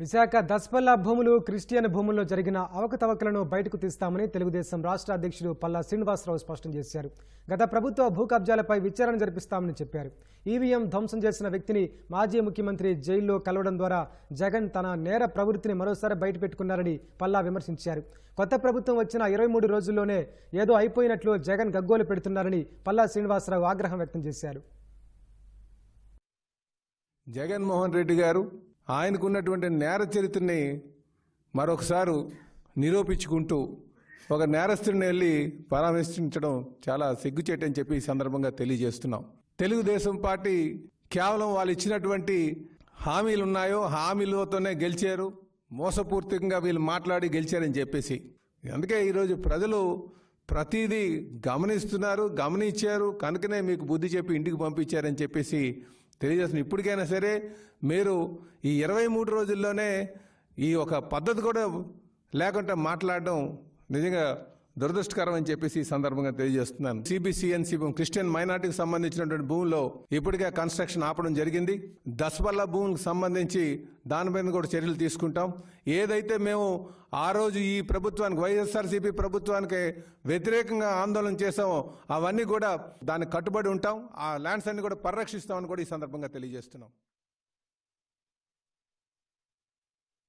విశాఖ దస్పల్లా భూములు క్రిస్టియన్ భూముల్లో జరిగిన అవకతవకలను బయటకు తీస్తామని తెలుగుదేశం రాష్ట్ర అధ్యక్షుడు పల్లా శ్రీనివాసరావు స్పష్టం చేశారు. గత ప్రభుత్వ భూ కబ్జాలపై విచారణ జరిపిస్తామని చెప్పారు. ఈవీఎం ధ్వంసం చేసిన వ్యక్తిని మాజీ ముఖ్యమంత్రి జైల్లో కలవడం ద్వారా జగన్ తన నేర ప్రవృత్తిని మరోసారి బయటపెట్టుకున్నారని పల్లా విమర్శించారు. కొత్త ప్రభుత్వం వచ్చిన ఇరవై మూడు రోజుల్లోనే ఏదో అయిపోయినట్లు జగన్ గగ్గోలు పెడుతున్నారని పల్లా శ్రీనివాసరావు ఆగ్రహం వ్యక్తం చేశారు. జగన్మోహన్ రెడ్డి గారు ఆయనకున్నటువంటి నేర చరిత్రని మరొకసారి నిరూపించుకుంటూ ఒక నేరస్తుడిని వెళ్ళి పరామర్శించడం చాలా సిగ్గుచేటని చెప్పి ఈ సందర్భంగా తెలియజేస్తున్నాం. తెలుగుదేశం పార్టీ కేవలం వాళ్ళు ఇచ్చినటువంటి హామీలు ఉన్నాయో హామీలతోనే గెలిచారు మోసపూర్తికంగా వీళ్ళు మాట్లాడి గెలిచారని చెప్పేసి. అందుకే ఈరోజు ప్రజలు ప్రతిదీ గమనిస్తున్నారు గమనించారు కనుకనే మీకు బుద్ధి చెప్పి ఇంటికి పంపించారని చెప్పేసి తెలియజేస్తున్న ఇప్పటికైనా సరే మీరు ఈ ఇరవై మూడు రోజుల్లోనే ఈ ఒక పద్ధతి కూడా లేకుండా మాట్లాడడం నిజంగా దురదృష్టకరం అని చెప్పేసి ఈ సందర్భంగా తెలియజేస్తున్నాను. సిబిసిఎన్సి క్రిస్టియన్ మైనార్టీకి సంబంధించినటువంటి భూముల్లో ఇప్పటికే కన్స్ట్రక్షన్ ఆపడం జరిగింది. దసపల్ల భూములకు సంబంధించి దానిపైన కూడా చర్యలు తీసుకుంటాం. ఏదైతే మేము ఆ రోజు ఈ ప్రభుత్వానికి వైఎస్ఆర్సీపీ ప్రభుత్వానికి వ్యతిరేకంగా ఆందోళన చేసామో అవన్నీ కూడా దానికి కట్టుబడి ఉంటాం. ఆ ల్యాండ్స్ అన్ని కూడా పరిరక్షిస్తామని కూడా ఈ సందర్భంగా తెలియజేస్తున్నాం.